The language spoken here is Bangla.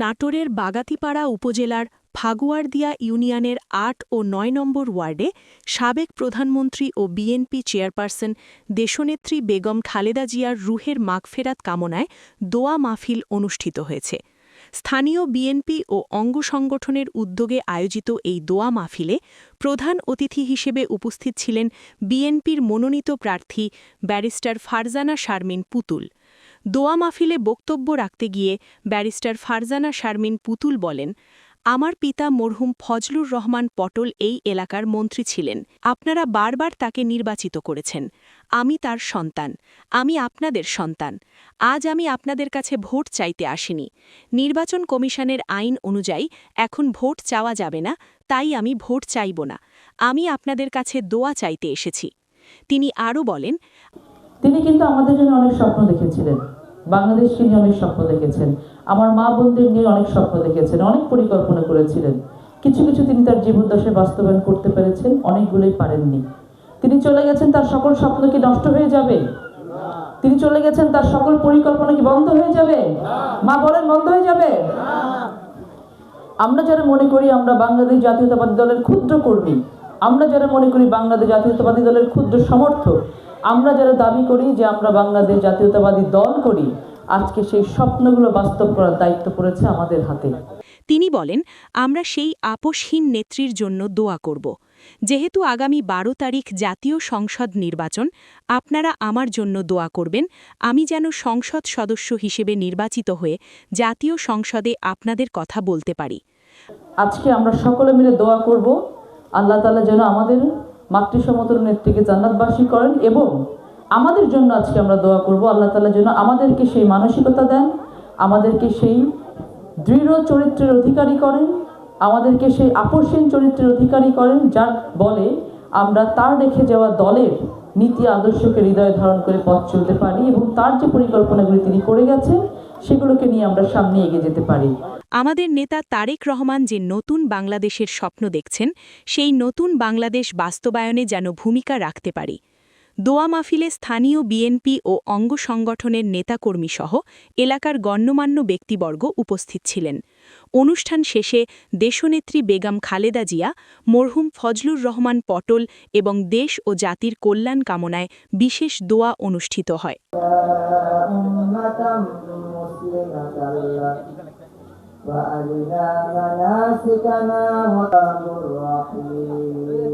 নাটোরের বাগাতিপাড়া উপজেলার ফাগুয়ারদিয়া ইউনিয়নের আট ও নয় নম্বর ওয়ার্ডে সাবেক প্রধানমন্ত্রী ও বিএনপি চেয়ারপারসন দেশনেত্রী বেগম খালেদা জিয়ার রুহের মাগফেরাত কামনায় দোয়া মাহফিল অনুষ্ঠিত হয়েছে। স্থানীয় বিএনপি ও অঙ্গ সংগঠনের উদ্যোগে আয়োজিত এই দোয়া মাহফিলে প্রধান অতিথি হিসেবে উপস্থিত ছিলেন বিএনপির মনোনীত প্রার্থী ব্যারিস্টার ফারজানা শারমিন পুতুল। দোয়া মাহফিলে বক্তব্য রাখতে গিয়ে ব্যারিস্টার ফারজানা শারমিন পুতুল বলেন, আমার পিতা মরহুম ফজলুর রহমান পটল এই এলাকার মন্ত্রী ছিলেন। আপনারা বারবার তাকে নির্বাচিত করেছেন। আমি তার সন্তান। আমি আপনাদের সন্তান। আজ আমি আপনাদের কাছে ভোট চাইতে আসিনি। নির্বাচন কমিশনের আইন অনুযায়ী এখন ভোট চাওয়া যাবে না, তাই আমি ভোট চাইব না। আমি আপনাদের কাছে দোয়া চাইতে এসেছি। তিনি আরও বলেন তিনি কিন্তু আমাদের জন্য অনেক স্বপ্ন দেখেছিলেন। বাংলাদেশকে নিয়ে অনেক স্বপ্ন দেখেছেন। আমার মা বোনদের নিয়ে অনেক স্বপ্ন দেখেছেন, অনেক পরিকল্পনা করেছিলেন। কিছু কিছু তিনি তার জীবদ্দশায় বাস্তবায়ন করতে পেরেছেন, অনেকগুলোই পারেননি। তিনি চলে গেছেন, তার সকল স্বপ্ন কি নষ্ট হয়ে যাবে? তিনি চলে গেছেন, তার সকল পরিকল্পনা কি বন্ধ হয়ে যাবে? মা বলেন, বন্ধ হয়ে যাবে? আমরা যারা মনে করি আমরা বাংলাদেশ জাতীয়তাবাদী দলের ক্ষুদ্র কর্মী, আমরা যারা মনে করি বাংলাদেশ জাতীয়তাবাদী দলের ক্ষুদ্র সমর্থক আমরা যারা দাবি করি যে আমরা বাংলাদেশ জাতীয়তাবাদী দল করি আজকে সেই স্বপ্নগুলো বাস্তব করার দায়িত্ব পড়েছে আমাদের হাতে। তিনি বলেন আমরা সেই আপোষহীন নেত্রীর জন্য দোয়া করব। যেহেতু আগামী বারো তারিখ জাতীয় সংসদ নির্বাচন আপনারা আমার জন্য দোয়া করবেন আমি যেন সংসদ সদস্য হিসেবে নির্বাচিত হয়ে জাতীয় সংসদে আপনাদের কথা বলতে পারি। আজকে আমরা সকলে মিলে দোয়া করব আল্লাহ তালা যেন আমাদের মাতৃসমতল নেত্রীকে জান্নাতবাসী করেন এবং আমাদের জন্য আজকে আমরা দোয়া করব, আল্লাহ তালা যেন আমাদেরকে সেই মানসিকতা দেন, আমাদেরকে সেই দৃঢ় চরিত্রের অধিকারী করেন, আমাদেরকে সেই আপসহীন চরিত্রের অধিকারী করেন, যার বলে আমরা তার রেখে যাওয়া দলের নীতি, আদর্শকে হৃদয়ে ধারণ করে পথ চলতে পারি এবং তার যে পরিকল্পনাগুলি তিনি করে গেছেন সেগুলোকে নিয়ে আমরা সামনে এগিয়ে যেতে পারি। আমাদের নেতা তারেক রহমান যে নতুন বাংলাদেশের স্বপ্ন দেখছেন, সেই নতুন বাংলাদেশ বাস্তবায়নে যেন ভূমিকা রাখতে পারি। দোয়া মাহফিলে স্থানীয় বিএনপি ও অঙ্গ সংগঠনের নেতাকর্মীসহ এলাকার গণ্যমান্য ব্যক্তিবর্গ উপস্থিত ছিলেন। অনুষ্ঠান শেষে দেশনেত্রী বেগম খালেদা জিয়া, মরহুম ফজলুর রহমান পটল এবং দেশ ও জাতির কল্যাণ কামনায় বিশেষ দোয়া অনুষ্ঠিত হয়। تمسينا كلا فأرنا مناسكنا وتاب الرحيم